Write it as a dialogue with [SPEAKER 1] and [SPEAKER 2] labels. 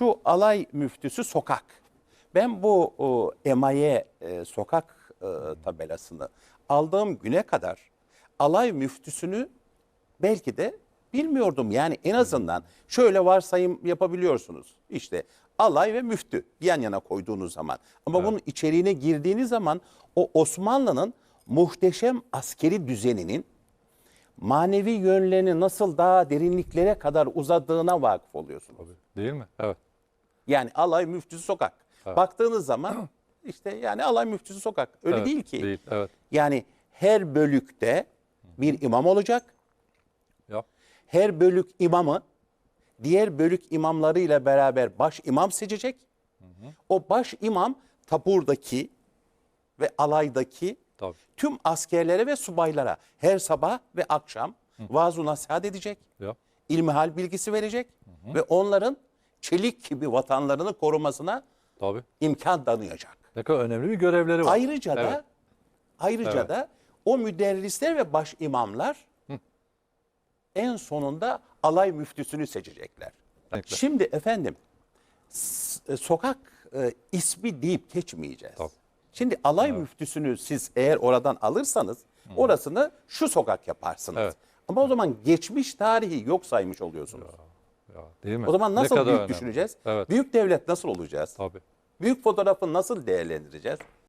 [SPEAKER 1] Şu alay müftüsü sokak. Ben bu o, emaye e, sokak e, tabelasını aldığım güne kadar alay müftüsünü belki de bilmiyordum. Yani en azından şöyle varsayım yapabiliyorsunuz. İşte alay ve müftü yan yana koyduğunuz zaman. Ama bunun içeriğine girdiğiniz zaman o Osmanlı'nın muhteşem askeri düzeninin manevi yönlerini nasıl daha derinliklere kadar uzadığına vakıf oluyorsunuz.
[SPEAKER 2] Değil mi? Evet.
[SPEAKER 1] Yani alay müftüsü sokak. Baktığınız zaman işte yani alay müftüsü sokak. Öyle
[SPEAKER 2] Evet,
[SPEAKER 1] değil ki.
[SPEAKER 2] değil, evet.
[SPEAKER 1] Yani her bölükte bir imam olacak.
[SPEAKER 2] Ya.
[SPEAKER 1] Her bölük imamı diğer bölük imamlarıyla beraber baş imam seçecek. O baş imam tapurdaki ve alaydaki
[SPEAKER 2] Tabii.
[SPEAKER 1] tüm askerlere ve subaylara her sabah ve akşam vaaz-ı nasihat edecek.
[SPEAKER 2] Ya.
[SPEAKER 1] ilmihal bilgisi verecek ve onların çelik gibi vatanlarını korumasına
[SPEAKER 2] Tabii.
[SPEAKER 1] imkan tanıyacak.
[SPEAKER 2] Ne kadar önemli bir görevleri var.
[SPEAKER 1] Ayrıca da
[SPEAKER 2] Evet.
[SPEAKER 1] ayrıca
[SPEAKER 2] Evet.
[SPEAKER 1] da o müderrisler ve baş imamlar en sonunda alay müftüsünü seçecekler.
[SPEAKER 2] Kesinlikle.
[SPEAKER 1] Şimdi efendim e, sokak e, ismi deyip geçmeyeceğiz.
[SPEAKER 2] Tabii.
[SPEAKER 1] Şimdi alay müftüsünü siz eğer oradan alırsanız orasını şu sokak yaparsınız.
[SPEAKER 2] Evet.
[SPEAKER 1] Ama o zaman geçmiş tarihi yok saymış oluyorsunuz.
[SPEAKER 2] Ya, değil mi?
[SPEAKER 1] O zaman nasıl büyük
[SPEAKER 2] önemli.
[SPEAKER 1] düşüneceğiz?
[SPEAKER 2] Evet.
[SPEAKER 1] Büyük devlet nasıl olacağız?
[SPEAKER 2] Tabii.
[SPEAKER 1] Büyük fotoğrafı nasıl değerlendireceğiz?